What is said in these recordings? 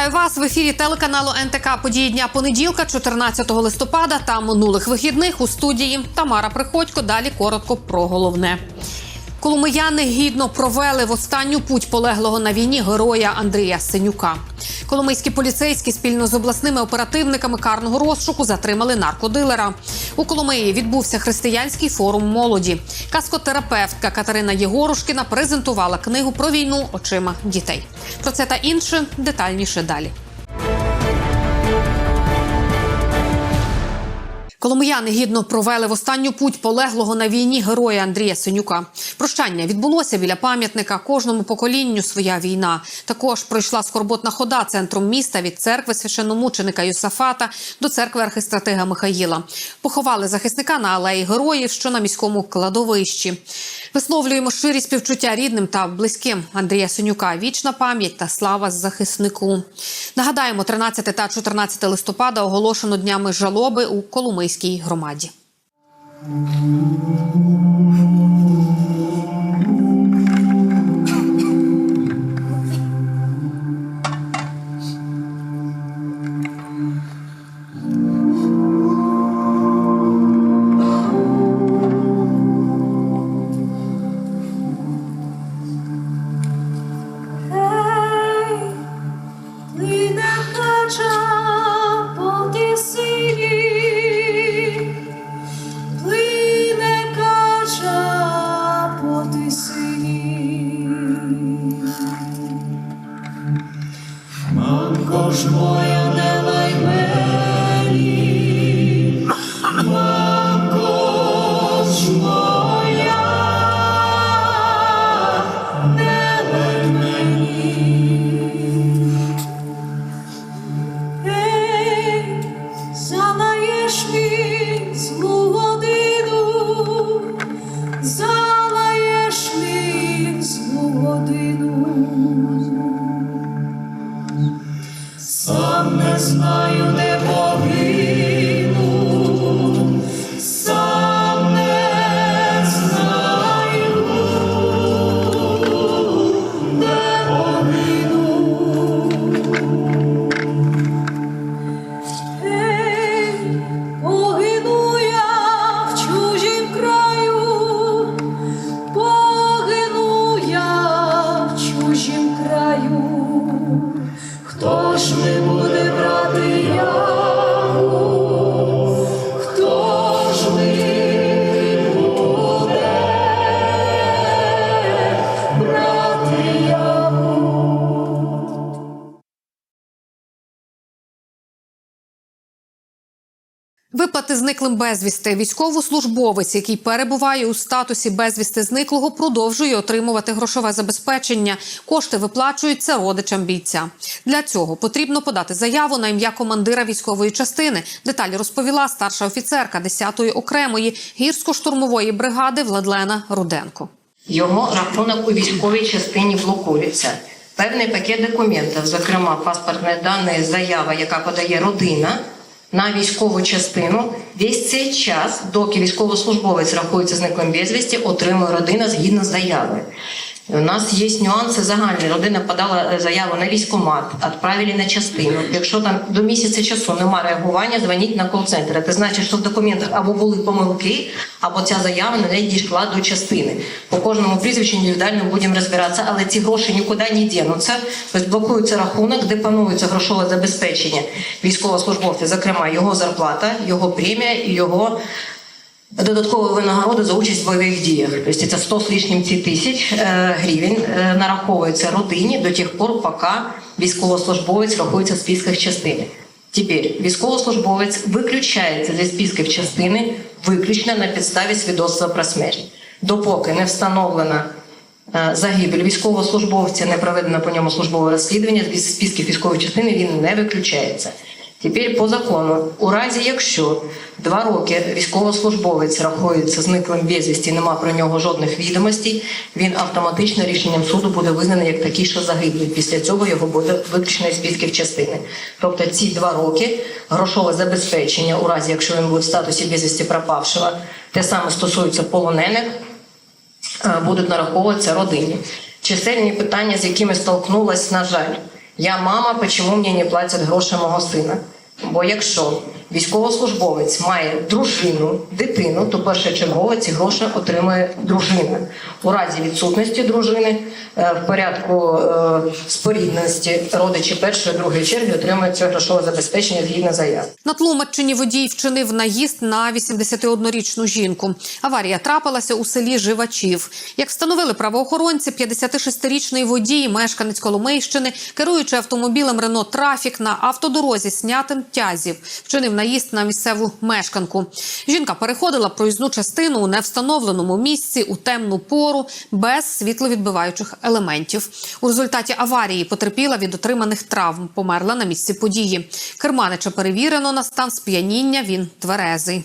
Вітаю вас в ефірі телеканалу НТК події дня понеділка, 14 листопада та минулих вихідних у студії Тамара Приходько. Далі коротко про головне. Коломияни гідно провели в останню путь полеглого на війні героя Андрія Синюка. Коломийські поліцейські спільно з обласними оперативниками карного розшуку затримали наркодилера. У Коломиї відбувся християнський форум молоді. Каскотерапевтка Катерина Єгорушкіна презентувала книгу про війну очима дітей. Про це та інше детальніше далі. Коломияни гідно провели в останню путь полеглого на війні героя Андрія Синюка. Прощання відбулося біля пам'ятника кожному поколінню своя війна. Також пройшла скорботна хода центром міста від церкви священномученика Юсафата до церкви архистратига Михаїла. Поховали захисника на алеї героїв, що на міському кладовищі. Висловлюємо щирі співчуття рідним та близьким Андрія Синюка. Вічна пам'ять та слава захиснику. Нагадаємо, 13 та 14 листопада оголошено днями жалоби у Коломийській громаді. Безвісти. Військовослужбовець, який перебуває у статусі безвісти зниклого, продовжує отримувати грошове забезпечення. Кошти виплачуються родичам бійця. Для цього потрібно подати заяву на ім'я командира військової частини. Деталі розповіла старша офіцерка 10-ї окремої гірсько-штурмової бригади Владлена Руденко. Його рахунок у військовій частині блокується. Певний пакет документів, зокрема паспортні дані, заява, яка подає родина на військову частину. Весь цей час, доки військовослужбовець рахується зниклим безвісті, отримує родина згідно з заявою. У нас є нюанси загальні. Родина подала е, заяву на військкомат, відправили на частину. Якщо там до місяця часу немає реагування, дзвоніть на кол-центр. Це значить, що в документах або були помилки, або ця заява не дійшла до частини. По кожному прізвищу індивідуально будемо розбиратися, але ці гроші нікуди не дінуться. Тобто блокується рахунок, де планується грошове забезпечення військовослужбовця, зокрема його зарплата, його премія і його додаткової винагороди за участь в бойових діях. Тобто це 100 з лишнім тисяч е, гривень е, нараховується родині до тих пор, поки військовослужбовець рахується в списках частини. Тепер військовослужбовець виключається зі списків частини виключно на підставі свідоцтва про смерть, допоки не встановлена е, загибель військовослужбовця, не проведено по ньому службове розслідування, з списків військової частини він не виключається. Тепер по закону, у разі якщо два роки військовослужбовець рахується зниклим безвісті, нема про нього жодних відомостей, він автоматично рішенням суду буде визнаний як такий, що загиблий. Після цього його буде виключено із списків частини. Тобто ці два роки грошове забезпечення, у разі якщо він буде в статусі безвісті пропавшого, те саме стосується полонених, е, будуть нараховуватися родині. Чисельні питання, з якими столкнулась, на жаль. Я мама, чому мені не платять гроші мого сина? Бо якщо військовослужбовець має дружину, дитину, то першочергово ці гроші отримує дружина. У разі відсутності дружини е, в порядку е, спорідності родичі першої другої черги отримують це грошове забезпечення згідно заяв. На Тлумаччині водій вчинив наїзд на 81-річну жінку. Аварія трапилася у селі Живачів. Як встановили правоохоронці, 56-річний водій, мешканець Коломийщини, керуючи автомобілем Рено Трафік на автодорозі снятим тязів, вчинив наїзд на місцеву мешканку. Жінка переходила проїзну частину у невстановленому місці у темну пору без світловідбиваючих елементів. У результаті аварії потерпіла від отриманих травм, померла на місці події. Керманича перевірено на стан сп'яніння. Він тверезий.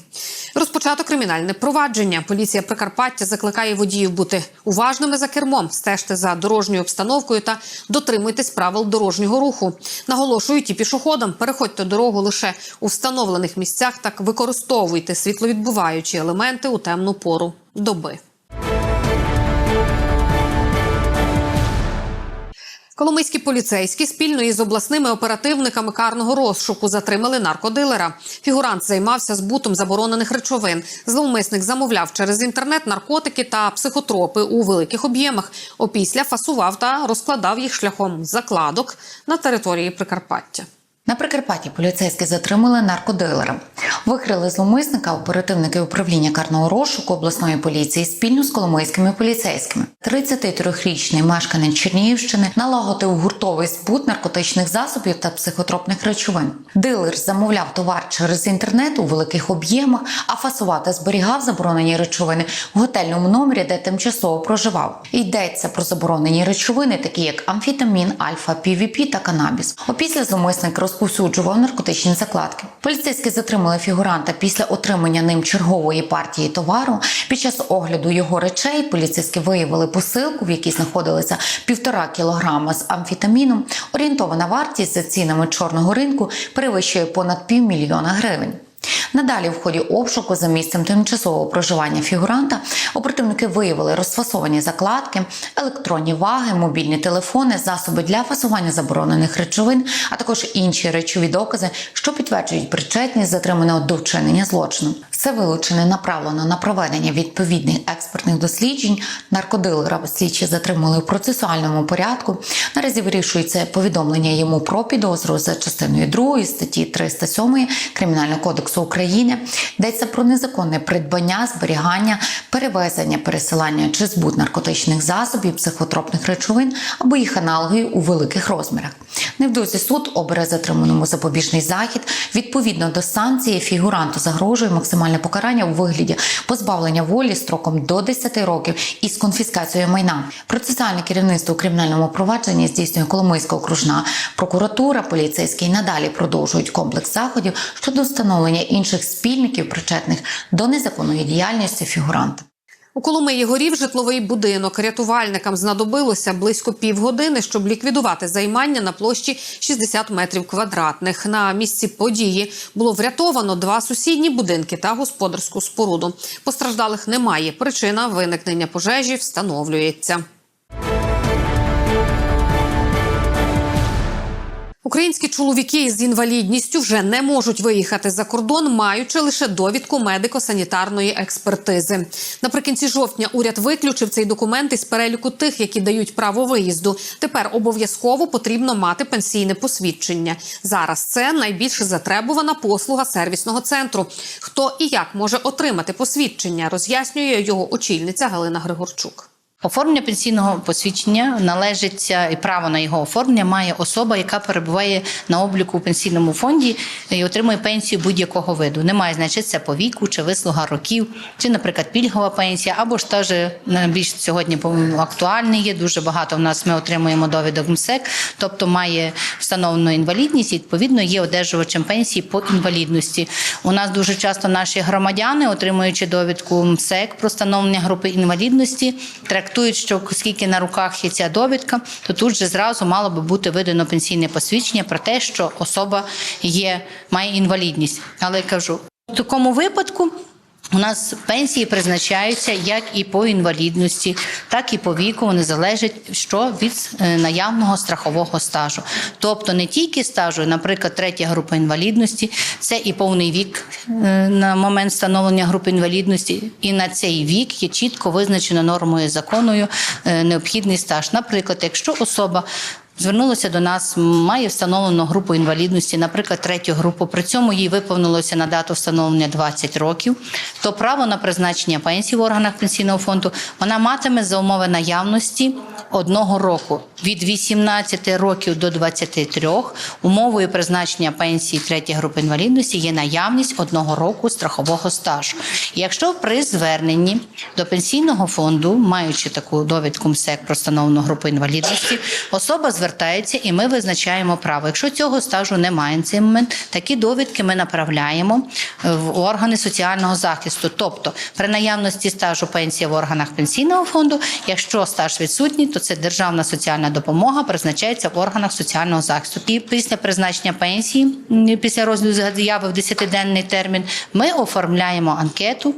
Розпочато кримінальне провадження. Поліція Прикарпаття закликає водіїв бути уважними за кермом, стежте за дорожньою обстановкою та дотримуйтесь правил дорожнього руху. Наголошують і пішоходам, переходьте дорогу лише у встановлених місцях. Так використовуйте світловідбиваючі елементи у темну пору доби. Коломийські поліцейські спільно із обласними оперативниками карного розшуку затримали наркодилера. Фігурант займався збутом заборонених речовин. Зловмисник замовляв через інтернет наркотики та психотропи у великих об'ємах. Опісля фасував та розкладав їх шляхом закладок на території Прикарпаття. На Прикарпатті поліцейські затримали наркодилера. Викрили зловмисника оперативники управління карного розшуку обласної поліції спільно з коломийськими поліцейськими. 33-річний мешканець Чернігівщини налагодив гуртовий збут наркотичних засобів та психотропних речовин. Дилер замовляв товар через інтернет у великих об'ємах, а фасувати зберігав заборонені речовини в готельному номері, де тимчасово проживав. Йдеться про заборонені речовини, такі як амфетамін, альфа, півіпі та канабіс. Опісля зловмисник розповсюджував наркотичні закладки. Поліцейські затримали фігуранта після отримання ним чергової партії товару. Під час огляду його речей поліцейські виявили посилку, в якій знаходилися півтора кілограма з амфетаміном. Орієнтована вартість за цінами чорного ринку перевищує понад півмільйона гривень. Надалі, в ході обшуку за місцем тимчасового проживання фігуранта, оперативники виявили розфасовані закладки, електронні ваги, мобільні телефони, засоби для фасування заборонених речовин, а також інші речові докази, що підтверджують причетність затриманого до вчинення злочину. Все вилучене направлено на проведення відповідних експертних досліджень. Наркодилера слідчі затримали у процесуальному порядку. Наразі вирішується повідомлення йому про підозру за частиною 2 статті 307 Кримінального кодексу України. Йдеться про незаконне придбання, зберігання, перевезення, пересилання чи збут наркотичних засобів, психотропних речовин або їх аналогів у великих розмірах. Невдовзі суд обере затриманому запобіжний захід. Відповідно до санкції фігуранту загрожує максимальне покарання у вигляді позбавлення волі строком до 10 років із конфіскацією майна. Процесуальне керівництво у кримінальному провадженні здійснює Коломийська окружна прокуратура. Поліцейські надалі продовжують комплекс заходів щодо встановлення інших спільників, причетних до незаконної діяльності фігуранта. У Коломиї горів житловий будинок. Рятувальникам знадобилося близько півгодини, щоб ліквідувати займання на площі 60 метрів квадратних. На місці події було врятовано два сусідні будинки та господарську споруду. Постраждалих немає. Причина виникнення пожежі встановлюється. Українські чоловіки з інвалідністю вже не можуть виїхати за кордон, маючи лише довідку медико-санітарної експертизи. Наприкінці жовтня уряд виключив цей документ із переліку тих, які дають право виїзду. Тепер обов'язково потрібно мати пенсійне посвідчення. Зараз це найбільш затребувана послуга сервісного центру. Хто і як може отримати посвідчення, роз'яснює його очільниця Галина Григорчук. Оформлення пенсійного посвідчення належиться і право на його оформлення має особа, яка перебуває на обліку у пенсійному фонді і отримує пенсію будь-якого виду. Немає значить це по віку, чи вислуга років, чи, наприклад, пільгова пенсія, або ж теж більш сьогодні актуальний є. Дуже багато в нас ми отримуємо довідок МСЕК, тобто має встановлену інвалідність, і відповідно є одержувачем пенсії по інвалідності. У нас дуже часто наші громадяни, отримуючи довідку МСЕК про встановлення групи інвалідності, трактують, що оскільки на руках є ця довідка, то тут же зразу мало би бути видано пенсійне посвідчення про те, що особа є, має інвалідність. Але я кажу, в такому випадку. У нас пенсії призначаються як і по інвалідності, так і по віку. Вони залежать що від е, наявного страхового стажу. Тобто не тільки стажу, наприклад, третя група інвалідності, це і повний вік е, на момент встановлення групи інвалідності, і на цей вік є чітко визначено нормою законою е, необхідний стаж. Наприклад, якщо особа Звернулася до нас, має встановлену групу інвалідності, наприклад, третю групу. При цьому їй виповнилося на дату встановлення 20 років. То право на призначення пенсії в органах пенсійного фонду вона матиме за умови наявності одного року від 18 років до 23. Умовою призначення пенсії третьої групи інвалідності є наявність одного року страхового стажу. Якщо при зверненні до пенсійного фонду, маючи таку довідку МСЕК про встановлену групу інвалідності, особа звертається і ми визначаємо право. Якщо цього стажу немає на цей момент, такі довідки ми направляємо е, в органи соціального захисту. Тобто, при наявності стажу пенсії в органах пенсійного фонду, якщо стаж відсутній, то це державна соціальна допомога призначається в органах соціального захисту. І після призначення пенсії, після розгляду заяви в 10-денний термін, ми оформляємо анкету.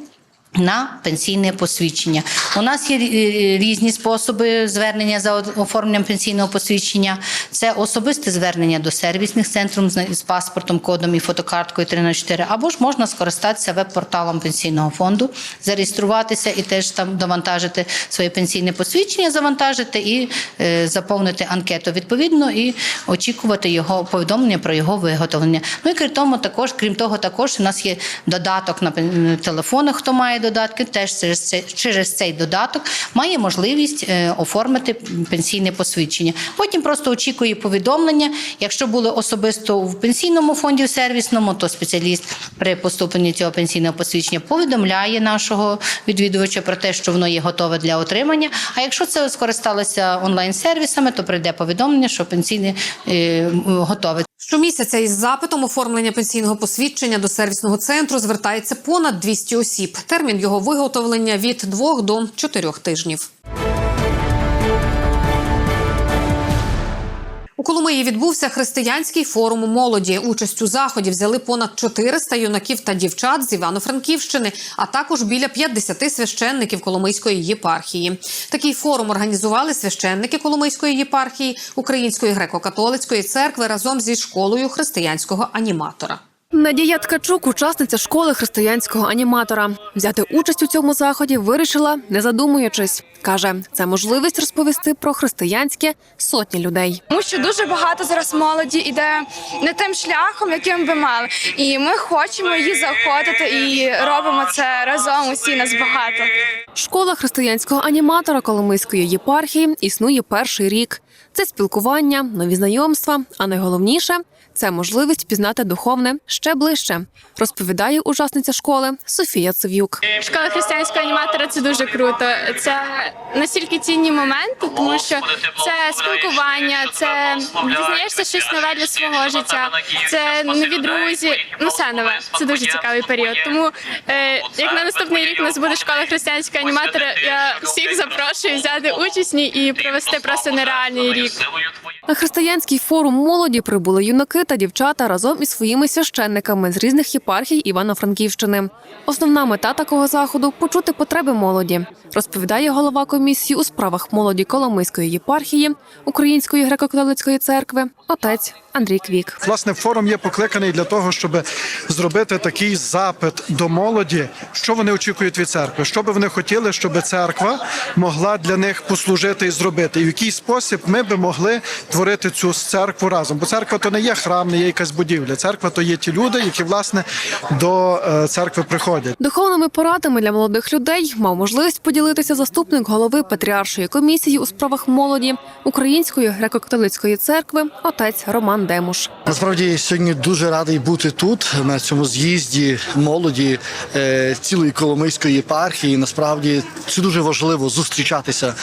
На пенсійне посвідчення у нас є е, різні способи звернення за оформленням пенсійного посвідчення. Це особисте звернення до сервісних центрів з паспортом, кодом і фотокарткою 304, або ж можна скористатися веб-порталом пенсійного фонду, зареєструватися і теж там довантажити своє пенсійне посвідчення, завантажити і е, заповнити анкету відповідно і очікувати його повідомлення про його виготовлення. Ну і крім тому, також крім того, також у нас є додаток на телефонах, хто має додатки, теж через цей, через цей додаток має можливість е, оформити пенсійне посвідчення. Потім просто очікує повідомлення. Якщо були особисто в пенсійному фонді в сервісному, то спеціаліст при поступленні цього пенсійного посвідчення повідомляє нашого відвідувача про те, що воно є готове для отримання. А якщо це скористалося онлайн-сервісами, то прийде повідомлення, що пенсійне е, готове. Щомісяця із запитом оформлення пенсійного посвідчення до сервісного центру звертається понад 200 осіб. Термін його виготовлення від 2 до 4 тижнів. Коломиї відбувся християнський форум молоді. Участь у заході взяли понад 400 юнаків та дівчат з Івано-Франківщини, а також біля 50 священників Коломийської єпархії. Такий форум організували священники Коломийської єпархії Української греко-католицької церкви разом зі школою християнського аніматора. Надія Ткачук, учасниця школи християнського аніматора. Взяти участь у цьому заході вирішила, не задумуючись. Каже, це можливість розповісти про християнське сотні людей. Тому що дуже багато зараз молоді йде не тим шляхом, яким би мали. І ми хочемо її заохотити і робимо це разом. Усі нас багато. Школа християнського аніматора Коломийської єпархії існує перший рік. Це спілкування, нові знайомства, а найголовніше це можливість пізнати духовне ще ближче, розповідає учасниця школи Софія Цив'юк. Школа християнського аніматора це дуже круто. Це настільки цінні моменти, тому що це спілкування, це дізнаєшся щось нове для свого життя, це нові друзі. Ну все нове. Це дуже цікавий період. Тому е, як на наступний рік у нас буде школа християнського аніматора, я всіх запрошую взяти участь і провести просто нереальний рік. На християнський форум молоді прибули юнаки та дівчата разом із своїми священниками з різних єпархій Івано-Франківщини. Основна мета такого заходу почути потреби молоді, розповідає голова комісії у справах молоді Коломийської єпархії Української греко-католицької церкви отець Андрій Квік. Власне, форум є покликаний для того, щоб зробити такий запит до молоді, що вони очікують від церкви, що би вони хотіли, щоб церква могла для них послужити і зробити, і в який спосіб ми би могли творити цю церкву разом. Бо церква то не є храм, не є якась будівля. Церква то є ті люди, які власне до е, церкви приходять. Духовними порадами для молодих людей мав можливість поділитися заступник голови Патріаршої комісії у справах молоді Української греко-католицької церкви отець Роман Демуш. Насправді сьогодні дуже радий бути тут на цьому з'їзді молоді е, цілої Коломийської єпархії. Насправді це дуже важливо зустрічатися.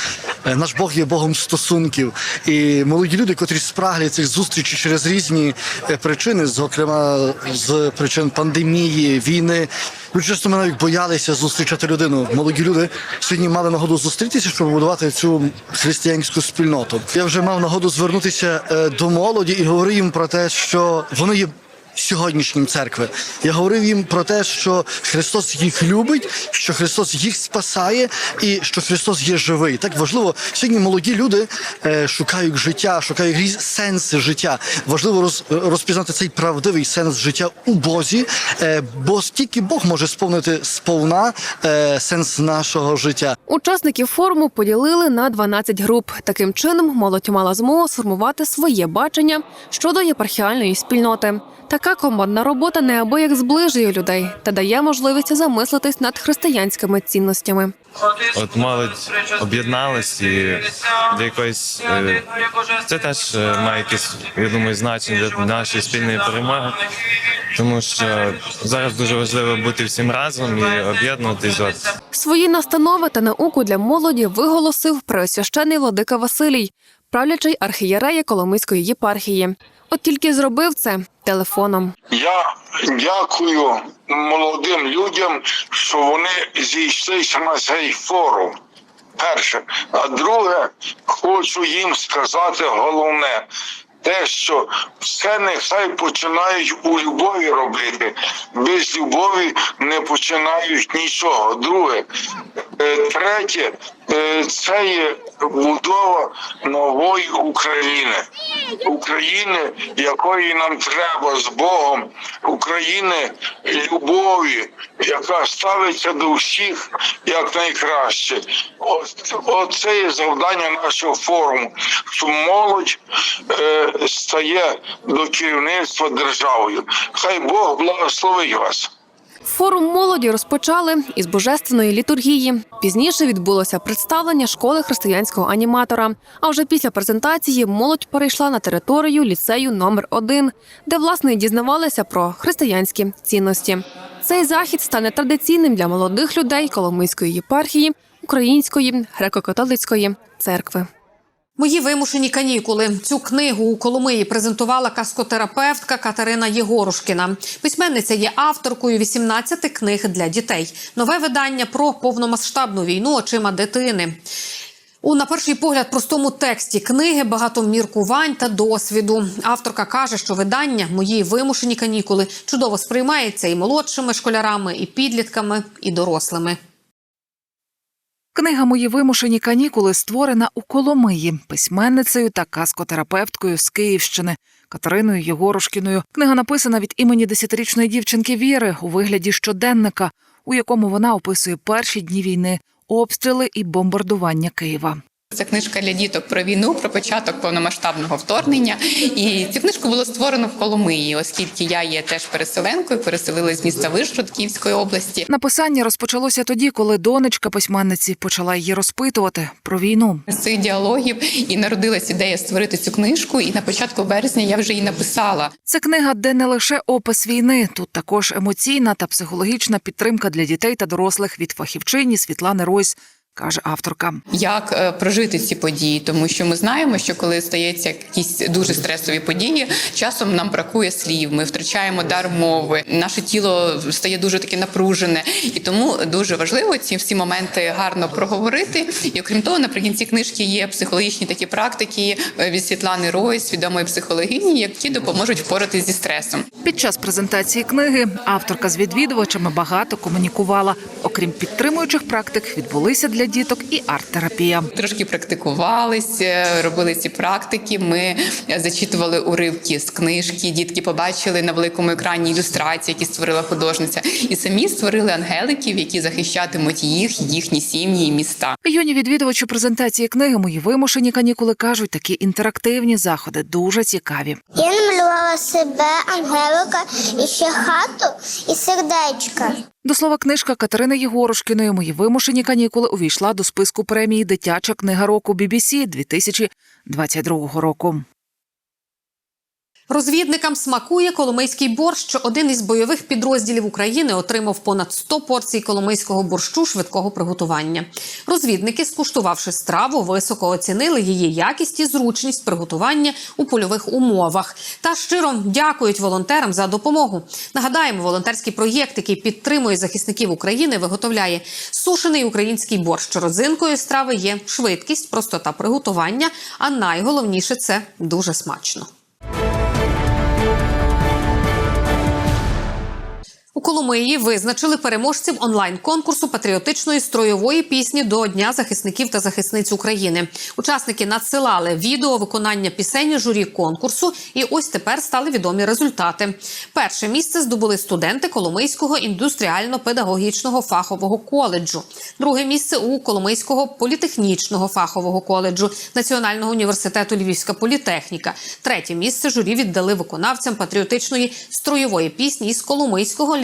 Е, Наш Бог є Богом стосунків, і молоді люди, котрі спраглі цих зустрічей через різні причини, зокрема з причин пандемії, війни. ми часто ми навіть боялися зустрічати людину. Молоді люди сьогодні мали нагоду зустрітися, щоб будувати цю християнську спільноту. Я вже мав нагоду звернутися е, до молоді і говорив їм про те, що вони є. Сьогоднішнім церкви я говорив їм про те, що Христос їх любить, що Христос їх спасає, і що Христос є живий. Так важливо сьогодні. Молоді люди е, шукають життя, шукають різ сенси життя. Важливо роз, розпізнати цей правдивий сенс життя у Бозі, е, бо тільки Бог може сповнити сповна е, сенс нашого життя. Учасників форуму поділили на 12 груп. Таким чином, молодь мала змогу сформувати своє бачення щодо єпархіальної спільноти. Така командна робота неабияк зближує людей та дає можливість замислитись над християнськими цінностями. От молодь об'єдналась і для якоїсь е, це теж е, має якесь, я думаю, значення для нашої спільної перемоги, тому що зараз дуже важливо бути всім разом і об'єднуватись. Свої настанови та науку для молоді виголосив преосвящений владика Василій, правлячий архієрея Коломийської єпархії. От тільки зробив це телефоном. Я дякую молодим людям, що вони зійшлися на цей форум. Перше, а друге, хочу їм сказати головне. Те, що все нехай починають у любові робити, без любові не починають нічого. Друге, е, третє, це є будова нової України. України, якої нам треба з Богом, України любові, яка ставиться до всіх як найкраще. Оце є завдання нашого форуму, що молодь е, стає до керівництва державою. Хай Бог благословить вас. Форум молоді розпочали із божественної літургії. Пізніше відбулося представлення школи християнського аніматора. А вже після презентації молодь перейшла на територію ліцею номер 1 де власне і дізнавалися про християнські цінності. Цей захід стане традиційним для молодих людей Коломийської єпархії Української греко-католицької церкви. Мої вимушені канікули. Цю книгу у Коломиї презентувала каскотерапевтка Катерина Єгорушкіна. Письменниця є авторкою 18 книг для дітей. Нове видання про повномасштабну війну очима дитини. У на перший погляд простому тексті книги багато міркувань та досвіду. Авторка каже, що видання мої вимушені канікули чудово сприймається і молодшими школярами, і підлітками, і дорослими. Книга Мої вимушені канікули створена у Коломиї письменницею та казкотерапевткою з Київщини Катериною Єгорушкіною. Книга написана від імені десятирічної дівчинки Віри у вигляді щоденника, у якому вона описує перші дні війни, обстріли і бомбардування Києва. Це книжка для діток про війну, про початок повномасштабного вторгнення. І цю книжку було створено в Коломиї, оскільки я є теж переселенкою, переселилась з міста Вишгород Київської області. Написання розпочалося тоді, коли донечка письменниці почала її розпитувати про війну. З цих діалогів і народилась ідея створити цю книжку. І на початку березня я вже її написала. Це книга, де не лише опис війни, тут також емоційна та психологічна підтримка для дітей та дорослих від фахівчині Світлани Ройс каже авторка. Як е, прожити ці події, тому що ми знаємо, що коли стається якісь дуже стресові події, часом нам бракує слів, ми втрачаємо дар мови, наше тіло стає дуже таке напружене, і тому дуже важливо ці всі моменти гарно проговорити. І окрім того, наприкінці книжки є психологічні такі практики е, від Світлани Ройс, відомої психологині, які допоможуть впоратися зі стресом. Під час презентації книги авторка з відвідувачами багато комунікувала. Окрім підтримуючих практик, відбулися для діток і арт-терапія. Трошки практикувалися, робили ці практики. Ми зачитували уривки з книжки. Дітки побачили на великому екрані ілюстрації, які створила художниця, і самі створили ангеликів, які захищатимуть їх, їхні сім'ї і міста. Юні відвідувачі презентації книги Мої вимушені канікули кажуть, такі інтерактивні заходи дуже цікаві. Я намалювала себе, ангелика, і ще хату і сердечка. До слова, книжка Катерини Єгорушкіної Мої вимушені канікули увійшла до списку премії Дитяча книга року BBC 2022 року. Розвідникам смакує коломийський борщ. що Один із бойових підрозділів України отримав понад 100 порцій коломийського борщу швидкого приготування. Розвідники, скуштувавши страву, високо оцінили її якість і зручність приготування у польових умовах. Та щиро дякують волонтерам за допомогу. Нагадаємо, волонтерський проєкт, який підтримує захисників України, виготовляє сушений український борщ. Родзинкою страви є швидкість, простота приготування. А найголовніше це дуже смачно. У Коломиї визначили переможців онлайн-конкурсу патріотичної строєвої пісні до Дня захисників та захисниць України. Учасники надсилали відео виконання пісень журі конкурсу, і ось тепер стали відомі результати. Перше місце здобули студенти Коломийського індустріально-педагогічного фахового коледжу. Друге місце у Коломийського політехнічного фахового коледжу Національного університету Львівська політехніка. Третє місце журі віддали виконавцям патріотичної строєвої пісні із Коломийського